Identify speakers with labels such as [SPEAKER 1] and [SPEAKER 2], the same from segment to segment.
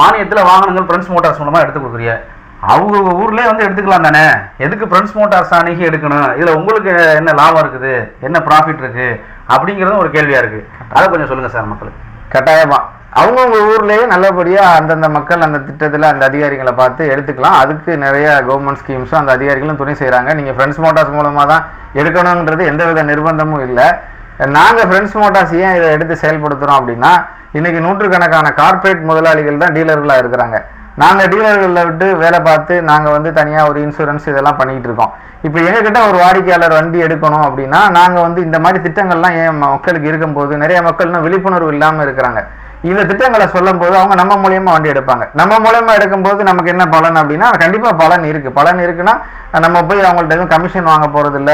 [SPEAKER 1] மானியத்தில் வாகனங்கள் friends Motors மூலமாக எடுத்து கொடுக்குறீங்க. அவங்க ஊர்லேயே வந்து எடுத்துக்கலாம் தானே? எதுக்கு ஃப்ரெண்ட்ஸ் மோட்டார்ஸ் அணுகி எடுக்கணும்? இதில் உங்களுக்கு என்ன லாபம் இருக்குது? என்ன ப்ராஃபிட் இருக்குது அப்படிங்கிறதும் ஒரு கேள்வியாக இருக்குது அதை கொஞ்சம் சொல்லுங்கள் சார் மக்களுக்கு
[SPEAKER 2] கட்டாயமாக அவங்கவுங்க ஊர்லேயே நல்லபடியாக அந்தந்த மக்கள் அந்த திட்டத்தில் அந்த அதிகாரிகளை பார்த்து எடுத்துக்கலாம். அதுக்கு நிறைய கவர்மெண்ட் ஸ்கீம்ஸும் அந்த அதிகாரிகளும் துணை செய்கிறாங்க நீங்கள் ஃப்ரெண்ட்ஸ் மோட்டார்ஸ் மூலமாக தான் எடுக்கணுன்றது எந்தவித நிர்பந்தமும் இல்லை. நாங்கள் ஃப்ரெண்ட்ஸ் மோட்டார்ஸ் ஏன் இதை எடுத்து செயல்படுத்துறோம் அப்படின்னா இன்றைக்கி நூற்றுக்கணக்கான கார்ப்பரேட் முதலாளிகள் தான் டீலர்களாக இருக்கிறாங்க. நாங்கள் டீலர்களில் விட்டு வேலை பார்த்து நாங்கள் வந்து தனியாக ஒரு இன்சூரன்ஸ் இதெல்லாம் பண்ணிகிட்டு இருக்கோம். இப்போ எங்ககிட்ட ஒரு வாடிக்கையாளர் வண்டி எடுக்கணும் அப்படின்னா நாங்கள் வந்து இந்த மாதிரி திட்டங்கள்லாம் ஏன் மக்களுக்கு இருக்கும்போது நிறைய மக்கள் விழிப்புணர்வு இல்லாமல் இருக்கிறாங்க. இந்த திட்டங்களை சொல்லும் போது அவங்க நம்ம மூலியமா வண்டி எடுப்பாங்க. நம்ம மூலியமா எடுக்கும்போது நமக்கு என்ன பலன் அப்படின்னா கண்டிப்பா பலன் இருக்கு. பலன் இருக்குன்னா நம்ம போய் அவங்கள்ட்ட எதுவும் கமிஷன் வாங்க போறது இல்ல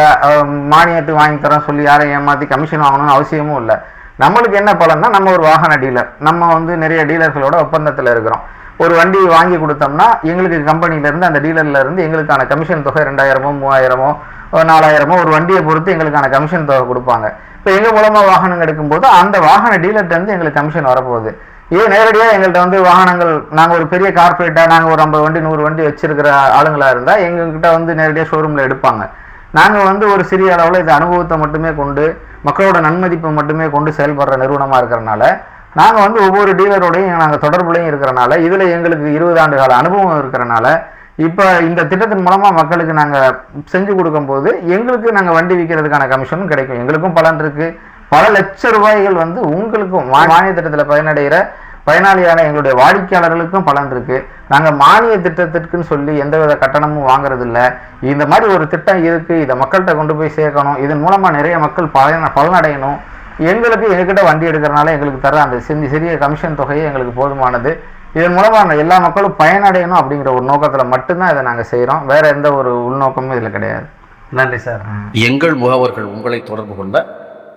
[SPEAKER 2] மானியத்துக்கு வாங்கி தரோம் சொல்லி யாரையும் ஏமாத்தி கமிஷன் வாங்கணும்னு அவசியமும் இல்லை. நம்மளுக்கு என்ன பலன்னா நம்ம ஒரு வாகன டீலர் நம்ம வந்து நிறைய டீலர்களோட ஒப்பந்தத்துல இருக்கிறோம். ஒரு வண்டி வாங்கி கொடுத்தோம்னா எங்களுக்கு கம்பெனில இருந்து அந்த டீலர்ல இருந்து எங்களுக்கான கமிஷன் தொகை ரெண்டாயிரமோ மூவாயிரமோ ஒரு நாலாயிரமோ ஒரு வண்டியை பொறுத்து எங்களுக்கான கமிஷன் தொகை கொடுப்பாங்க. இப்போ எங்கள் மூலமாக வாகனம் எடுக்கும்போது அந்த வாகன டீலர்ட்ட எங்களுக்கு கமிஷன் வரப்போகுது. இதே நேரடியாக எங்கள்கிட்ட வந்து வாகனங்கள் நாங்கள் ஒரு பெரிய கார்பரேட்டாக நாங்கள் ஒரு ஐம்பது வண்டி நூறு வண்டி வச்சிருக்கிற ஆளுங்களாக இருந்தால் எங்ககிட்ட வந்து நேரடியாக ஷோரூமில் எடுப்பாங்க. நாங்கள் வந்து ஒரு சிறிய அளவில் இந்த அனுபவத்தை மட்டுமே கொண்டு மக்களோட நன்மதிப்பை மட்டுமே கொண்டு செயல்படுற நிறுவனமாக இருக்கிறனால நாங்கள் வந்து ஒவ்வொரு டீலரோடையும் நாங்கள் தொடர்புலையும் இருக்கிறனால இதில் எங்களுக்கு இருபது ஆண்டு கால அனுபவம் இருக்கிறனால இப்போ இந்த திட்டத்தின் மூலமாக மக்களுக்கு நாங்கள் செஞ்சு கொடுக்கும்போது எங்களுக்கு நாங்கள் வண்டி விற்கிறதுக்கான கமிஷனும் கிடைக்கும். எங்களுக்கும் பலன் இருக்குது பல லட்ச ரூபாய்கள் வந்து உங்களுக்கும் மா- மானிய திட்டத்தில் பயனடைகிற பயனாளியான எங்களுடைய வாடிக்கையாளர்களுக்கும் பலன் இருக்கு. நாங்கள் மானிய திட்டத்திற்குன்னு சொல்லி எந்தவித கட்டணமும் வாங்குறதில்ல. இந்த மாதிரி ஒரு திட்டம் இருக்கு. இதை மக்கள்கிட்ட கொண்டு போய் சேர்க்கணும். இதன் மூலமா நிறைய மக்கள் பலன பலனடையணும். எங்களுக்கு எங்ககிட்ட வண்டி எடுக்கிறனால எங்களுக்கு தர அந்த சிறிய கமிஷன் தொகையே எங்களுக்கு போதுமானது. இதன் மூலமா அந்த எல்லா மக்களும் பயனடையணும் அப்படிங்கிற ஒரு நோக்கத்துல மட்டும்தான் இதை நாங்க செய்றோம். வேற எந்த ஒரு உள்நோக்கமும் இதுல கிடையாது.
[SPEAKER 1] நன்றி சார்.
[SPEAKER 3] எங்கள் முகவர்கள் உங்களை தொடர்பு கொண்ட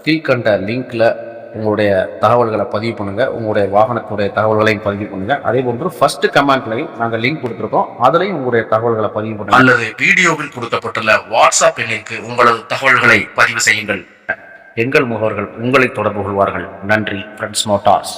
[SPEAKER 3] கீழ்கண்ட லிங்க்ல உங்களுடைய தகவல்களை பதிவு பண்ணுங்க. உங்களுடைய வாகனத்துடைய தகவல்களையும் பதிவு பண்ணுங்க. அதே போன்று ஃபர்ஸ்ட் கமெண்ட்லையும் நாங்கள் லிங்க் கொடுத்துருக்கோம். அதுலயும் உங்களுடைய தகவல்களை பதிவு பண்ணுங்க. அல்லது வீடியோவில் கொடுக்கப்பட்டுள்ள வாட்ஸ்அப் எண்ணிற்கு உங்களது தகவல்களை பதிவு செய்யுங்கள். எங்கள் முகவர்கள் உங்களை தொடர்பு கொள்வார்கள். நன்றி ஃப்ரெண்ட்ஸ் மோட்டார்ஸ்